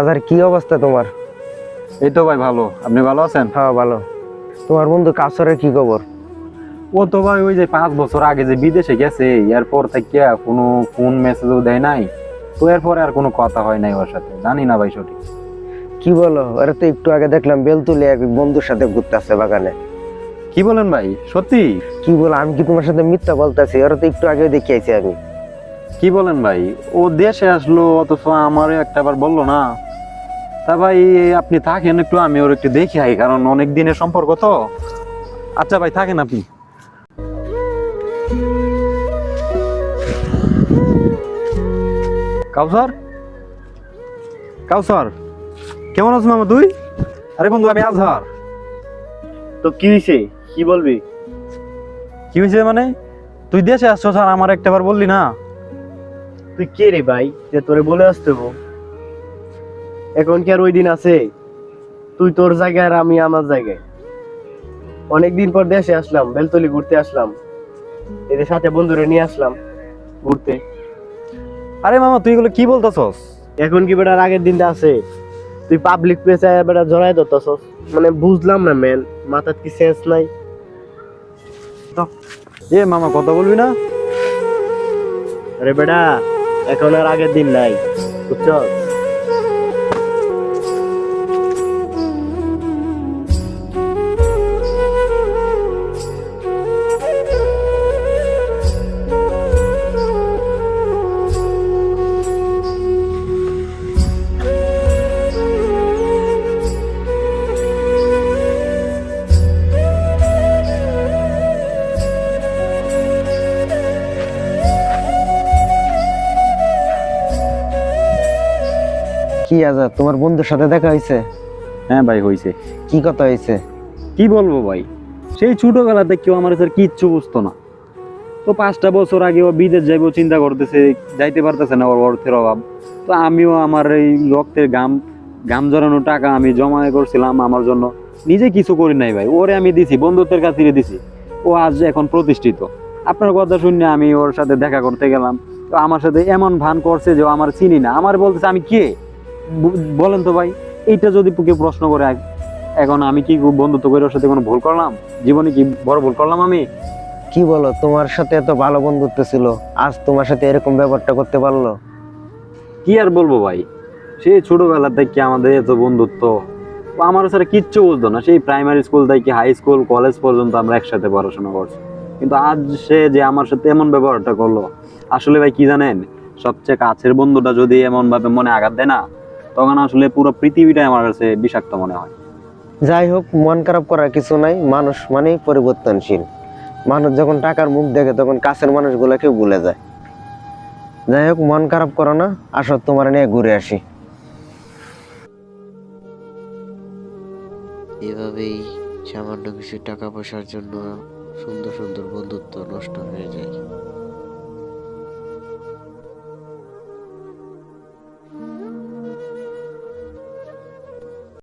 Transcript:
আজার কি অবস্থা তোমার? এই তো ভাই ভালো। আপনি ভালো আছেন? হ্যাঁ ভালো। তোমার বন্ধু কাসরের কি খবর? ও তো ভাই ওই যে পাঁচ বছর আগে যে বিদেশে গেছে এরপর থেকে কোনো ফোন মেসেজও দেয় নাই। তো এরপরে আর কোনো কথা হয় নাই ওর সাথে। জানি না ভাই সঠিক। কি বলো? ওরা তো একটু আগে দেখলাম বেলতুলে এক বন্ধুর সাথে ঘুরতে ঘুরতেছে বাগানে। কি বলেন ভাই? সত্যি? কি বলো? আমি কি তোমার সাথে মিথ্যা বলতেছি? ওরা তো একটু আগে দেখে আইছি আমি। কি বলেন ভাই? ও দেশে আসলো অথচ আমারও একটা বার বলল না। তা ভাই আপনি থাকেন একটু আমি ওর একটু দেখি আই কারণ অনেক দিনের সম্পর্ক তো। আচ্ছা ভাই থাকেন আপনি। কাউসার? কাউসার কেমন আছো মামা তুই? আরে বন্ধু আমি আজহার। তো কি হয়েছে কি বলবি? কি হয়েছে মানে? তুই দেশে আসছো স্যার আমার একটা বার বললি না। তুই কে রে ভাই? যে তোরে বলে আসতে? এখন কি আর ওই দিন আছে? তুই তোর জায়গায় আর আমি আমার জায়গায়। অনেকদিন পর দেশে আসলাম বেলতলি ঘুরতে আসলাম। এদের সাথে বন্ধুরে নিয়ে আসলাম ঘুরতে। আরে মামা তুই এগুলো কি বলতেছস? এখন কি বেটার আগের দিনটা আছে? তুই পাবলিক প্লেসে বেটা জড়াই ধরতেছস। মানে বুঝলাম না ম্যান মাথার কি সেন্স নাই? এ মামা কথা বলবি না? আরে বেটা এখন আর আগের দিন নাই বুঝছস? কি আজাদ তোমার বন্ধুর সাথে দেখা হয়েছে হ্যাঁ ভাই হয়েছে কি কথা হয়েছে কি বলব ভাই? সেই ছোটবেলাতে কেউ আমার স্যার কিচ্ছু বুঝতো না। তো পাঁচটা বছর আগে ও বিদেশ যাইবো চিন্তা করতেছে যাইতে পারতেছে না ওর অর্থের অভাব। তো আমিও আমার এই রক্তের গাম গাম জড়ানো টাকা আমি জমা করছিলাম আমার জন্য। নিজে কিছু করি নাই ভাই ওরে আমি দিছি বন্ধুত্বের কাছে দিছি। ও আজ এখন প্রতিষ্ঠিত। আপনার কথা শুনে আমি ওর সাথে দেখা করতে গেলাম। তো আমার সাথে এমন ভান করছে যে ও আমার চিনি না। আমার বলতেছে আমি কে? বলেন তো ভাই এইটা যদি কেউ প্রশ্ন করে এখন আমি কি বন্ধুত্ব করে ওর সাথে কোনো ভুল করলাম? জীবনে কি বড় ভুল করলাম আমি? কি বলো তোমার সাথে এত ভালো বন্ধুত্ব ছিল আজ তোমার সাথে এরকম ব্যাপারটা করতে পারল? কি আর বলব ভাই সেই ছোটবেলা থেকে আমাদের এত বন্ধুত্ব আমার সাথে কিচ্ছু বুঝতো না সেই প্রাইমারি স্কুল থেকে হাই স্কুল কলেজ পর্যন্ত আমরা একসাথে পড়াশোনা করছি। কিন্তু আজ সে যে আমার সাথে এমন ব্যবহারটা করল আসলে ভাই কি জানেন সবচেয়ে কাছের বন্ধুটা যদি এমন ভাবে মনে আঘাত দেয় না তখন আসলে পুরো পৃথিবীটাই আমার কাছে বিষাক্ত মনে হয়। যাই হোক মন খারাপ করার কিছু নাই। মানুষ মানেই পরিবর্তনশীল। মানুষ যখন টাকার মুখ দেখে তখন কাছের মানুষগুলোকে ভুলে যায়। যাই হোক মন খারাপ করো না। আসো তোমার নিয়ে ঘুরে আসি। এভাবেই সামান্য কিছু টাকা পয়সার জন্য সুন্দর সুন্দর বন্ধুত্ব নষ্ট হয়ে যায়।